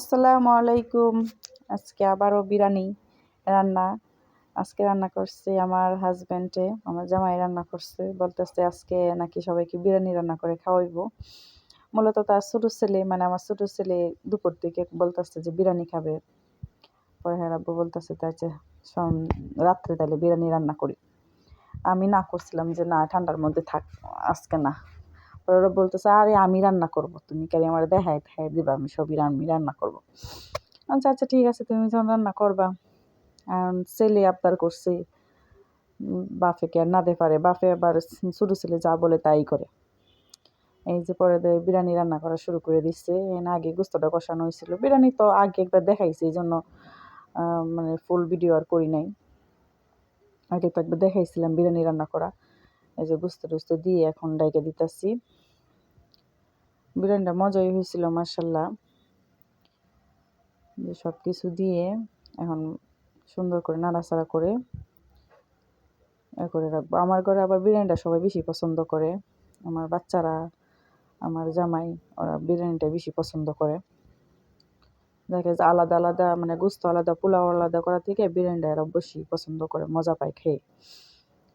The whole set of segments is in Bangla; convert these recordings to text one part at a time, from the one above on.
আসসালামু আলাইকুম। আজকে আবারও বিরিয়ানি রান্না। আজকে রান্না করছে আমার হাজব্যান্ডে আমার জামাই রান্না করছে। বলতেছে আজকে নাকি সবাইকে বিরিয়ানি রান্না করে খাওয়াইবো। মূলত তার ছোটো ছেলে মানে আমার ছোটো ছেলে দুপুর দিকে বলতেছে যে বিরিয়ানি খাবে। পরে হ্যাঁ বলতেছে তাই যে রাত্রে তাহলে বিরিয়ানি রান্না করি। আমি না করছিলাম যে না, ঠান্ডার মধ্যে থাক, আজকে না। পরে ওরা বলতেছে, আরে আমি রান্না করব, তুমি কারি আমার দেখাই দেখাই দিবা, আমি সবই আমি রান্না করব। আচ্ছা আচ্ছা ঠিক আছে, তুমি যখন রান্না করবা ছেলে আবদার করছে বাফেকে আর না দে পারে বাফে আবার ছোটো ছেলে যা বলে তাই করে। এই যে পরে বিরিয়ানি রান্না করা শুরু করে দিচ্ছে আগে গুস্তটা কষানো হয়েছিল। বিরিয়ানি তো আগে একবার দেখাইছে, এই জন্য মানে ফুল ভিডিও আর করি নাই। আগে তো একবার দেখাইছিলাম বিরিয়ানি রান্না করা। এই যে গুস্ত টুস্ত দিয়ে এখন ডাইকে দিতেছি। বিরিয়ানিটা মজাই হয়েছিল মার্শাল্লাহ যে সব কিছু দিয়ে এখন সুন্দর করে নাড়াচাড়া করে এ করে রাখব। আমার ঘরে আবার বিরিয়ানিটা সবাই বেশি পছন্দ করে। আমার বাচ্চারা, আমার জামাই, ওরা বিরিয়ানিটা বেশি পছন্দ করে। দেখা যায় আলাদা আলাদা মানে গুস্ত আলাদা, পোলাও আলাদা করা থেকে বিরিয়ানিটা এরা বেশি পছন্দ করে, মজা পায় খেয়ে।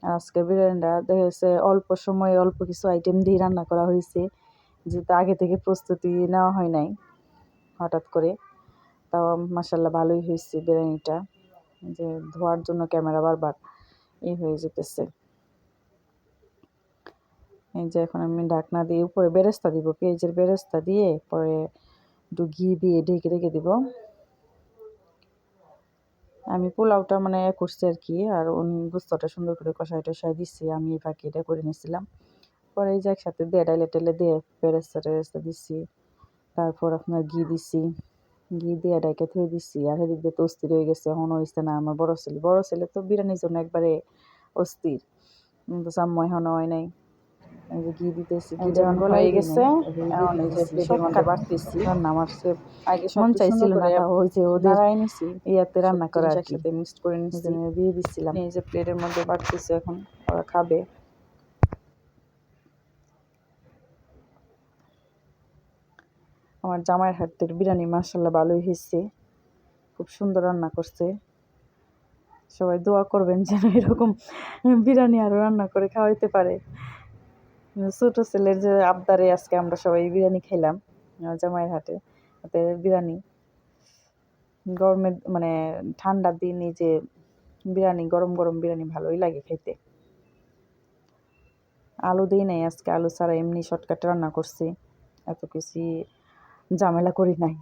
আজকে বিরিয়ানিটা দেখা যাচ্ছে অল্প সময়ে অল্প কিছু আইটেম দিয়ে রান্না করা হয়েছে। যেহেতু আগে থেকে প্রস্তুতি নেওয়া হয় নাই হঠাৎ করে। তাও মাসাল্লাহ ভালোই হয়েছে বিরিয়ানিটা। যে ধোয়ার জন্য ক্যামেরা বারবার ই হয়ে যেতেছে। এই যে এখন আমি ঢাকনা দিয়ে উপরে বেরেস্তা দিব, পেঁয়াজের বেরেস্তা দিয়ে পরে একটু ঘি দিয়ে ঢেকে রেখে দিব। আমি পোলাওটা মানে করছি আর কি, আর উনি গুস্তটা সুন্দর করে কষাই টষাই দিচ্ছি আমি এই ফাঁকি এটা করে নিয়েছিলাম পরে এই যে একসাথে দিয়ে ডাইলে টেলে দিয়ে পেরেস্তা টেরেস্তা দিচ্ছি তারপর আপনার ঘি দিছি। ঘি দিয়ে ডাইকে থুয়ে দিছি। আর সেদিক দিয়ে তো অস্থির হয়ে গেছে। এখন হয়েছে না আমার বড় ছেলে। বড় ছেলে তো বিরিয়ানির জন্য একবারে অস্থির। কিন্তু সাম্য এখনও হয় নাই। এই যে ঘি দিতেছি। ঘি যখন হয়ে গেছে। এখন এই যে প্লেটের মধ্যে বাড়তেছি। রান্না আমার সে আগে মন চাইছিল না ওই ওদের নিছি। ইয়াতে রান্না করা আর মিক্সড করে নিছি। দিয়ে দিচ্ছিলাম এই যে প্লেটের মধ্যে বাড়তেছে এখন। ওরা খাবে। আমার জামাইয়ের হাতের বিরিয়ানি মাসাল্লাহ ভালোই হয়েছে। খুব সুন্দর রান্না করছে। সবাই দোয়া করবেন যেন এরকম বিরিয়ানি আরও রান্না করে খাওয়াইতে পারে। ছোটো ছেলের যে আবদারে আজকে আমরা সবাই বিরিয়ানি খেলাম জামাইয়ের হাটে হাতে বিরিয়ানি। গরমে মানে ঠান্ডার দিনে যে বিরিয়ানি, গরম গরম বিরিয়ানি ভালোই লাগে খেতে আলু দিই নাই আজকে, আলু ছাড়া এমনি শর্টকাট রান্না করছি। এত কিছু ঝামেলা করি নাই।